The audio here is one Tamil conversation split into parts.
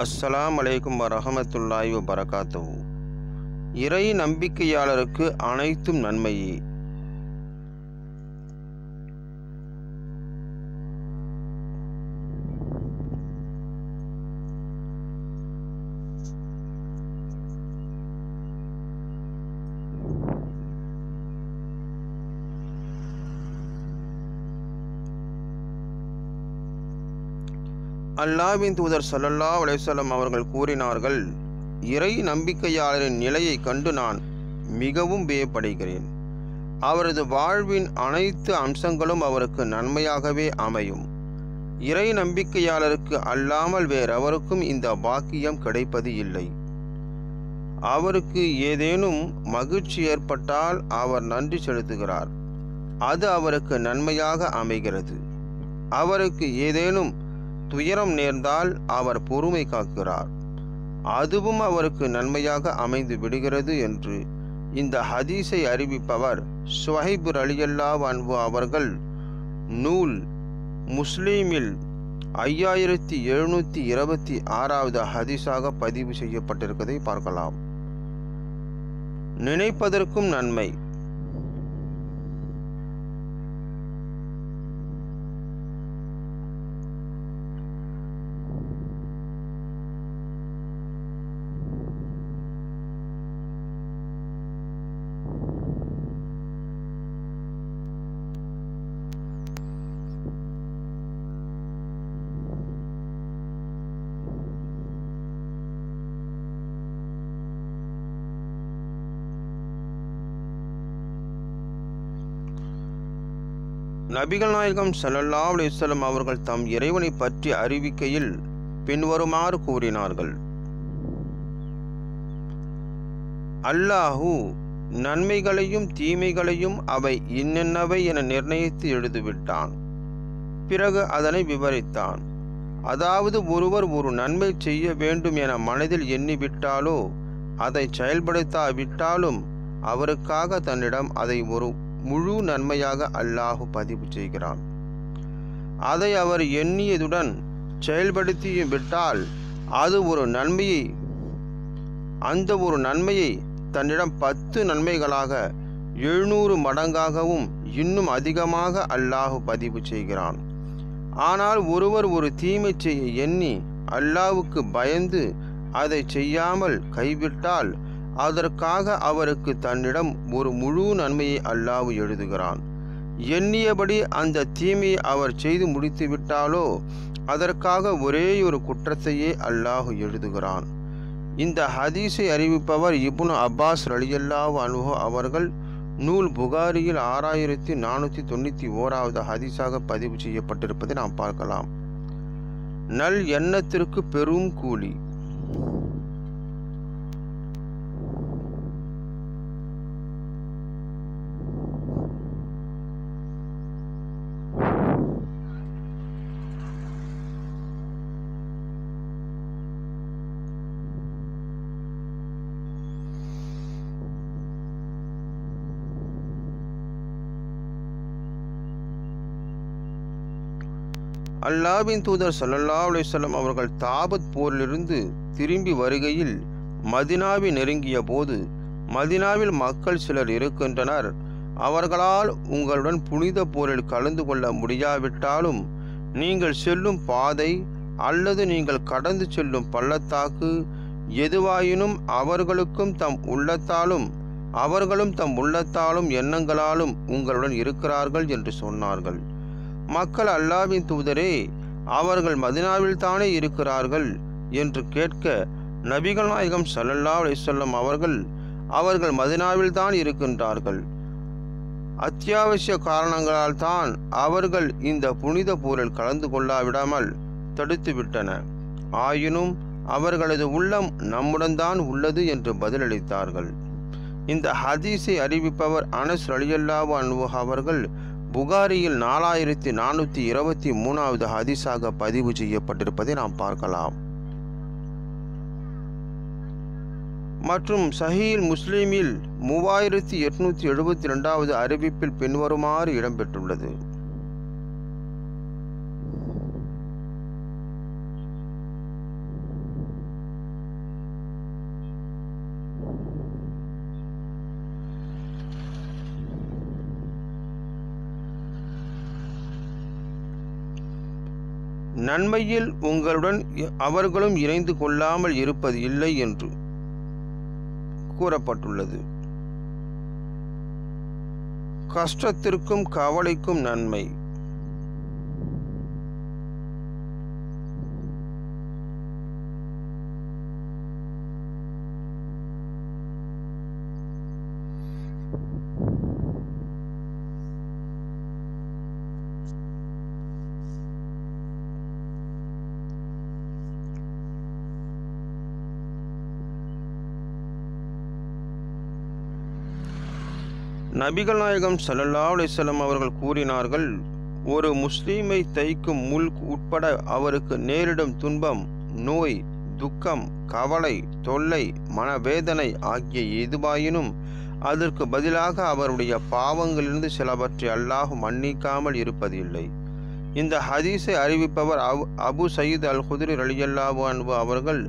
அஸ்ஸலாம் அலைக்கும் வரஹமத்துல்லாஹி வரகாத்தவும் இறை நம்பிக்கையாளருக்கு அனைத்தும் நன்மையே. அல்லாவின் தூதர் சல்லல்லா அலைஹி அவர்கள் கூறினார்கள் இறை நம்பிக்கையாளரின் நிலையை கண்டு நான் மிகவும் வியப்படைகிறேன். அவரது வாழ்வின் அனைத்து அம்சங்களும் அவருக்கு நன்மையாகவே அமையும். இறை நம்பிக்கையாளருக்கு அல்லாமல் வேறெவருக்கும் இந்த பாக்கியம் கிடைப்பது இல்லை. அவருக்கு ஏதேனும் மகிழ்ச்சி ஏற்பட்டால் அவர் நன்றி செலுத்துகிறார். அது அவருக்கு நன்மையாக அமைகிறது. அவருக்கு ஏதேனும் துயரம் நேர்ந்தால் அவர் பொறுமை காக்கிறார். அதுவும் அவருக்கு நன்மையாக அமைந்து விடுகிறது என்று இந்த ஹதீஸை அறிவிப்பவர் சுஹைபு அலியல்லா அன்பு அவர்கள் நூல் முஸ்லீமில் ஐயாயிரத்தி எழுநூற்றி இருபத்தி ஆறாவது ஹதீஸாக பதிவு செய்யப்பட்டிருப்பதை பார்க்கலாம். நினைப்பதற்கும் நன்மை. நபிகள் நாயகம் சல்லல்லா அலிசல்லம் அவர்கள் தம் இறைவனை பற்றி அறிவிக்கையில் பின்வருமாறு கூறினார்கள். அல்லாஹு நன்மைகளையும் தீமைகளையும் அவை இன்னென்னவை என நிர்ணயித்து எழுதிவிட்டான். பிறகு அதனை விவரித்தான். அதாவது ஒருவர் ஒரு நன்மை செய்ய வேண்டும் என மனதில் எண்ணிவிட்டாலோ அதை செயல்படுத்தாவிட்டாலும் அவருக்காக தன்னிடம் அதை ஒரு முழு நன்மையாக அல்லாஹு பதிவு செய்கிறான். அதை அவர் எண்ணியதுடன் செயல்படுத்தியும் விட்டால் அது ஒரு நன்மையை அந்த ஒரு நன்மையை தன்னிடம் பத்து நன்மைகளாக எழுநூறு மடங்காகவும் இன்னும் அதிகமாக அல்லாஹு பதிவு செய்கிறான். ஆனால் ஒருவர் ஒரு தீமை செய்ய எண்ணி அல்லாவுக்கு பயந்து அதை செய்யாமல் கைவிட்டால் அதற்காக அவருக்கு தன்னிடம் ஒரு முழு நன்மையை அல்லாவு எழுதுகிறான். எண்ணியபடி அந்த தீமையை அவர் செய்து முடித்துவிட்டாலோ அதற்காக ஒரே ஒரு குற்றத்தையே அல்லாஹு எழுதுகிறான். இந்த ஹதீஸை அறிவிப்பவர் இபுன் அப்பாஸ் ரலியல்லாவு அனுஹோ அவர்கள். நூல் புகாரியில் ஆறாயிரத்தி நானூற்றி தொண்ணூற்றி ஓராவது ஹதீஸாக பதிவு செய்யப்பட்டிருப்பதை நாம் பார்க்கலாம். நல் எண்ணத்திற்கு பெரும் கூலி. அல்லாவின் தூதர் சல்லல்லா அலைஹி அவர்கள் தாபத் போரிலிருந்து திரும்பி வருகையில் மதினாவை நெருங்கிய போது மதினாவில் மக்கள் சிலர் இருக்கின்றனர். அவர்களால் உங்களுடன் புனித போரில் கலந்து கொள்ள முடியாவிட்டாலும் நீங்கள் செல்லும் பாதை அல்லது நீங்கள் கடந்து செல்லும் பள்ளத்தாக்கு எதுவாயினும் அவர்களுக்கும் தம் உள்ளத்தாலும் அவர்களும் தம் உள்ளத்தாலும் எண்ணங்களாலும் உங்களுடன் இருக்கிறார்கள் என்று சொன்னார்கள். மக்கள் அல்லாவின் தூதரே அவர்கள் மதினாவில் தானே இருக்கிறார்கள்? என்று கேட்க நபிகள் நாயகம் சல்லல்லா அலிசல்லம் அவர்கள் அவர்கள் மதினாவில் தான் இருக்கின்றார்கள். அத்தியாவசிய காரணங்களால் தான் அவர்கள் இந்த புனித போரில் கலந்து கொள்ளாவிடாமல் தடுத்துவிட்டன ஆயினும் அவர்களது உள்ளம் நம்முடன் தான் உள்ளது என்று பதிலளித்தார்கள். இந்த ஹதீஸை அறிவிப்பவர் அனஸ் அலியல்லாவு அன்பு அவர்கள் புகாரியில் நாலாயிரத்தி நானூற்றி இருபத்தி மூணாவது ஹதீஸாக பதிவு செய்யப்பட்டிருப்பதை நாம் பார்க்கலாம். மற்றும் சஹீல் முஸ்லீமில் மூவாயிரத்தி எட்நூற்றி எழுபத்தி ரெண்டாவது அறிவிப்பில் பின்வருமாறு இடம்பெற்றுள்ளது. நன்மையில் உங்களுடன் அவர்களும் இணைந்து கொள்ளாமல் இருப்பது இல்லை என்று கூறப்பட்டுள்ளது. கஷ்டத்திற்கும் கவலைக்கும் நன்மை. நபிகள் நாயகம் சல்லல்லா அலிசல்லம் அவர்கள் கூறினார்கள் ஒரு முஸ்லீமை தைக்கும் முல் உட்பட அவருக்கு நேரிடும் துன்பம் நோய் துக்கம் கவலை தொல்லை மனவேதனை ஆகிய எதுவாயினும் அதற்கு பதிலாக அவருடைய பாவங்களிலிருந்து சிலவற்றை அல்லாஹ் மன்னிக்காமல் இருப்பதில்லை. இந்த ஹதீஸை அறிவிப்பவர் Abu Abu Saeed al Khudri ரலியல்லாஹு அன்பு அவர்கள்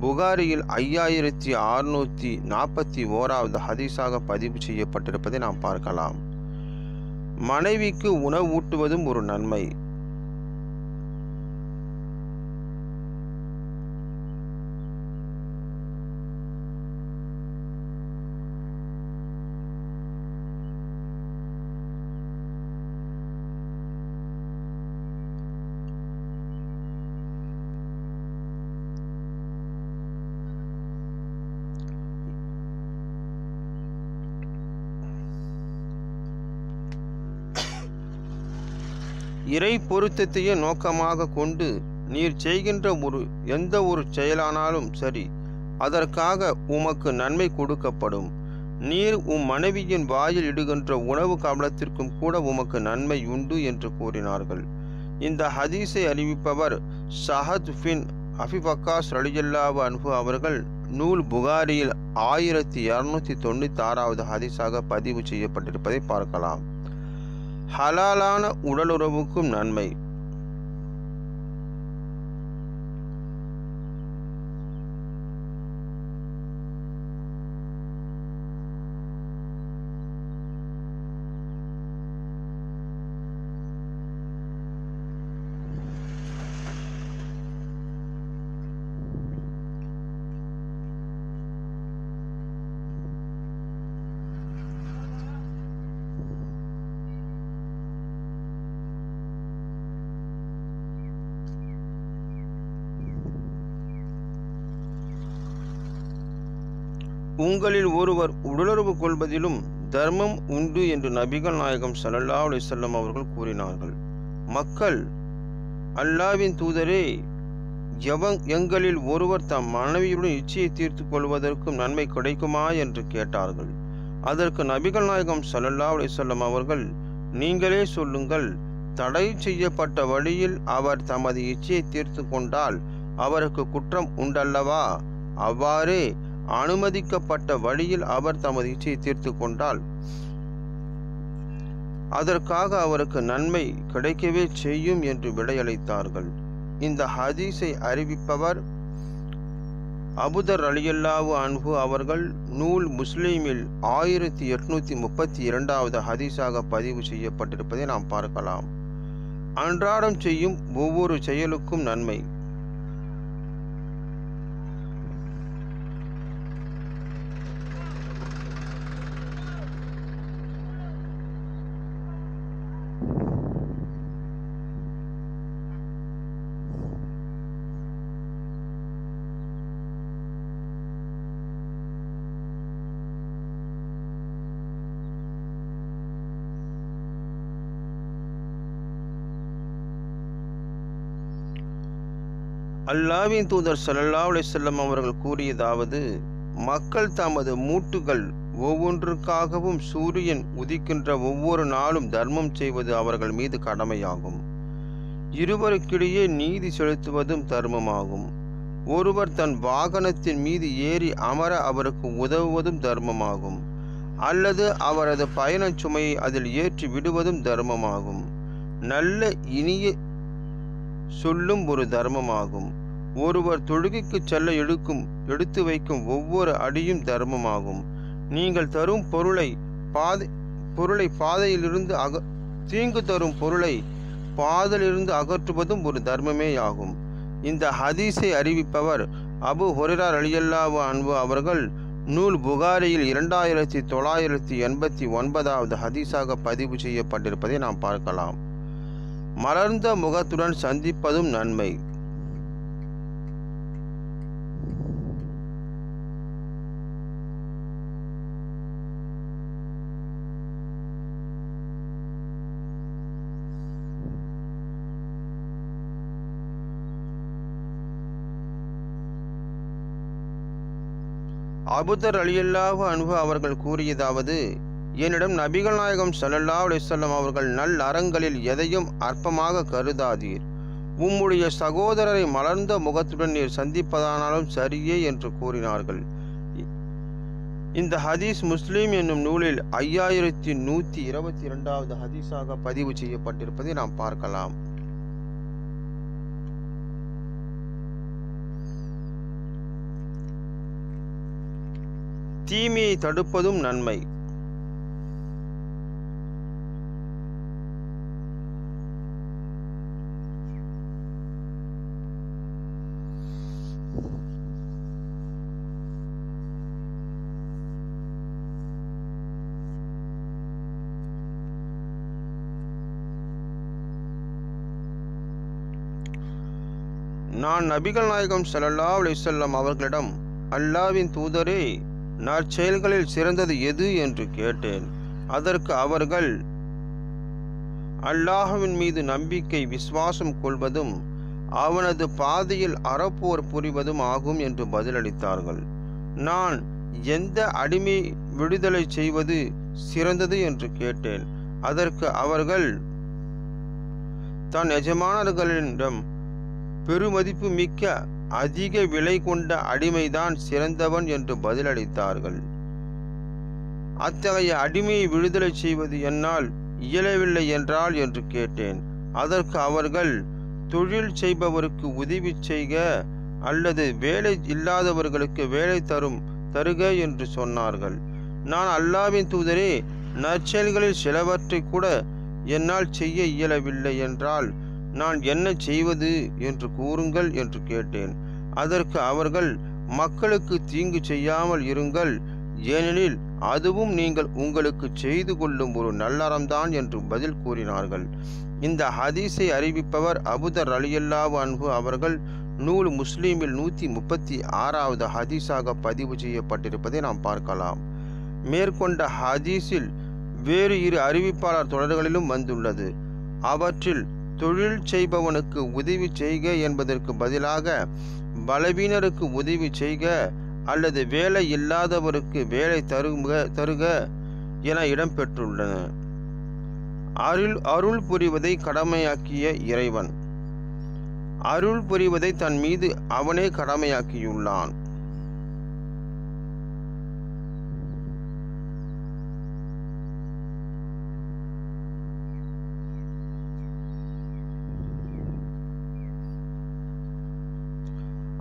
புகாரியில் ஐயாயிரத்தி அறுநூற்றி நாற்பத்தி ஓராவது ஹதீஸாக பதிவு செய்யப்பட்டிருப்பதை நாம் பார்க்கலாம். மனைவிக்கு உணவு ஊட்டுவதும் ஒரு நன்மை. இறை பொருத்தத்தையே நோக்கமாக கொண்டு நீர் செய்கின்ற ஒரு எந்த ஒரு செயலானாலும் சரி அதற்காக உமக்கு நன்மை கொடுக்கப்படும். நீர் உம் மனைவியின் வாயில் இடுகின்ற உணவு கவலத்திற்கும் கூட உமக்கு நன்மை உண்டு என்று கூறினார்கள். இந்த ஹதீஸை அறிவிப்பவர் சஹத் பின் அஃபிபக்காஸ் ரலிஜல்லாவு அன்பு அவர்கள் நூல் புகாரியில் ஆயிரத்தி இரநூத்தி தொண்ணூற்றி ஆறாவது ஹதீஸாக பதிவு செய்யப்பட்டிருப்பதை பார்க்கலாம். ஹலாலான உடலுறவுக்கும் நன்மை. உங்களில் ஒருவர் உடலுறவு கொள்வதிலும் தர்மம் உண்டு என்று நபிகள் நாயகம் ஸல்லல்லாஹு அலைஹி அவர்கள் கூறினார்கள். மக்கள் அல்லாவின் தூதரே எவங் எங்களில் ஒருவர் தம் மனைவியுடன் இச்சையை தீர்த்து கொள்வதற்கும் நன்மை கிடைக்குமா என்று கேட்டார்கள். அதற்கு நபிகள் நாயகம் சல்லல்லா அலைஹி அவர்கள் நீங்களே சொல்லுங்கள் தடை செய்யப்பட்ட வழியில் அவர் தமது இச்சையை தீர்த்து கொண்டால் அவருக்கு குற்றம் உண்டல்லவா? அவ்வாறே அனுமதிக்கப்பட்ட வழியில் அவர் தமது இச்சையை தீர்த்து கொண்டால் அதற்காக அவருக்கு நன்மை கிடைக்கவே செய்யும் என்று விடையளித்தார்கள். இந்த ஹதீஸை அறிவிப்பவர் அபுதர் அலியல்லாவு அன்பு அவர்கள் நூல் முஸ்லீமில் ஆயிரத்தி எட்நூத்தி முப்பத்தி இரண்டாவது ஹதீஸாக பதிவு செய்யப்பட்டிருப்பதை நாம் பார்க்கலாம். அன்றாடம் செய்யும் ஒவ்வொரு செயலுக்கும் நன்மை. அல்லாவின் தூதர் ஸல்லல்லாஹு செல்லம் அவர்கள் கூறியதாவது மக்கள் தமது மூட்டுகள் ஒவ்வொன்றுக்காகவும் சூரியன் உதிக்கின்ற ஒவ்வொரு நாளும் தர்மம் செய்வது அவர்கள் மீது கடமையாகும். இருவருக்கிடையே நீதி செலுத்துவதும் தர்மமாகும். ஒருவர் தன் வாகனத்தின் மீது ஏறி அமர அவருக்கு உதவுவதும் தர்மமாகும். அல்லது அவரது பயணச் சுமையை அதில் ஏற்றி விடுவதும் தர்மமாகும். நல்ல இனிய சொல்லும் ஒரு தர்மமாகும். ஒருவர் தொழுகைக்கு செல்ல எடுக்கும் எடுத்து வைக்கும் ஒவ்வொரு அடியும் தர்மமாகும். நீங்கள் தரும் பொருளை பாதை பொருளை பாதையிலிருந்து அக தீங்கு தரும் பொருளை பாதலிருந்து அகற்றுவதும் ஒரு தர்மமேயாகும் இந்த ஹதீஸை அறிவிப்பவர் அபு ஹொரிரார் அலியல்லாவு அன்பு அவர்கள் நூல் புகாரியில் இரண்டாயிரத்தி தொள்ளாயிரத்தி எண்பத்தி ஒன்பதாவது ஹதீஸாக பதிவு செய்யப்பட்டிருப்பதை நாம் பார்க்கலாம். மலர்ந்த முகத்துடன் சந்திப்பதும் நன்மை. அபுதர் அலியல்லாஹு அன்பு அவர்கள் கூறியதாவது என்னிடம் நபிகள் நாயகம் சல்லல்லா அலிசல்லம் அவர்கள் நல் அறங்களில் எதையும் அற்பமாக கருதாதீர். உம்முடைய சகோதரரை மலர்ந்த முகத்துடன் நீர் சந்திப்பதானாலும் சரியே என்று கூறினார்கள். இந்த ஹதீஸ் முஸ்லீம் என்னும் நூலில் ஐயாயிரத்தி நூற்றி இருபத்தி இரண்டாவது ஹதீஸாக பதிவு செய்யப்பட்டிருப்பதை நாம் பார்க்கலாம். தீமையை தடுப்பதும் நன்மை. நான் நபிகள் நாயகம் செல்லல்லா அலைஹி அவர்களிடம் அல்லாவின் தூதரே நற்செயல்களில் சிறந்தது எது என்று கேட்டேன். அதற்கு அவர்கள் அல்லாஹுவின் மீது நம்பிக்கை விசுவாசம் கொள்வதும் அவனது பாதையில் அறப்போர் புரிவதும் ஆகும் என்று பதிலளித்தார்கள். நான் எந்த அடிமை விடுதலை செய்வது சிறந்தது? என்று கேட்டேன். அதற்கு அவர்கள் தன் எஜமானர்களிடம் பெருமதிப்பு மிக்க அதிக விலை கொண்ட அடிமைதான் சிறந்தவன் என்று பதிலளித்தார்கள். அத்தகைய அடிமையை விடுதலை செய்வது என்னால் இயலவில்லை என்றால் என்று கேட்டேன். அதற்கு அவர்கள் தொழில் செய்பவருக்கு உதவி செய்க அல்லது வேலை இல்லாதவர்களுக்கு வேலை தரும் தருக என்று சொன்னார்கள். நான் அல்லாவின் தூதரே நற்செயல்களில் சிலவற்றை கூட என்னால் செய்ய இயலவில்லை என்றால் நான் என்ன செய்வது என்று கூறுங்கள் என்று கேட்டேன். அதற்கு அவர்கள் மக்களுக்கு தீங்கு செய்யாமல் இருங்கள். ஏனெனில் அதுவும் நீங்கள் உங்களுக்கு செய்து கொள்ளும் ஒரு நல்லறம்தான் என்று பதில் கூறினார்கள். இந்த ஹதீஸை அறிவிப்பவர் அபுதர் அலியல்லாவு அன்பு அவர்கள். நூல் முஸ்லீமில் நூற்றி முப்பத்தி ஆறாவது ஹதீஸாக பதிவு செய்யப்பட்டிருப்பதை நாம் பார்க்கலாம். மேற்கொண்ட ஹதீஸில் வேறு இரு அறிவிப்பாளர் தொடர்களிலும் வந்துள்ளது. அவற்றில் தொழில் செய்பவனுக்கு உதவி செய்க என்பதற்கு பதிலாக பலவீனருக்கு உதவி செய்க அல்லது வேலை இல்லாதவருக்கு வேலை தருக தருக என இடம்பெற்றுள்ளன அருள் அருள் புரிவதை கடமையாக்கிய இறைவன். அருள் புரிவதை தன் மீது அவனே கடமையாக்கியுள்ளான்.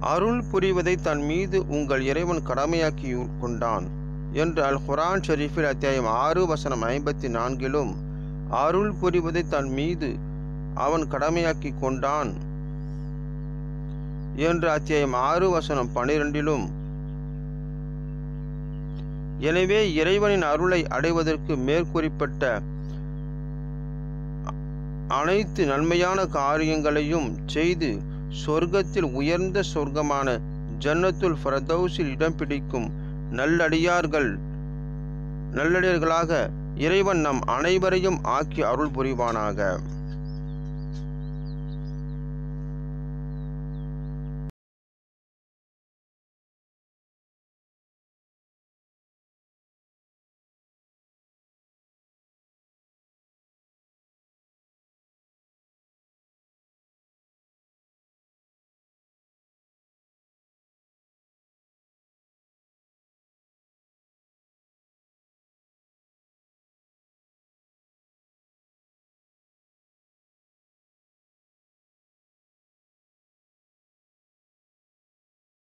அருள் புரிவதை தன் மீது உங்கள் இறைவன் கடமையாக்கி கொண்டான் என்று அல் குரான் ஷெரீஃபில் அத்தியாயம் ஆறு வசனம் ஐம்பத்தி நான்கிலும் அருள் புரிவதை தன் மீது அவன் கடமையாக்கி கொண்டான் என்று அத்தியாயம் ஆறு வசனம் பனிரெண்டிலும் எனவே இறைவனின் அருளை அடைவதற்கு மேற்குறிப்பிட்ட அனைத்து நன்மையான காரியங்களையும் செய்து சொர்க்கத்தில் உயர்ந்த சொர்க்கமான ஜன்னத்துல் ஃபரதௌஸில் இடம் பிடிக்கும் நல்லடியார்கள் நல்லடியார்களாக இறைவன் நம் அனைவரையும் ஆக்கி அருள் புரிவானாக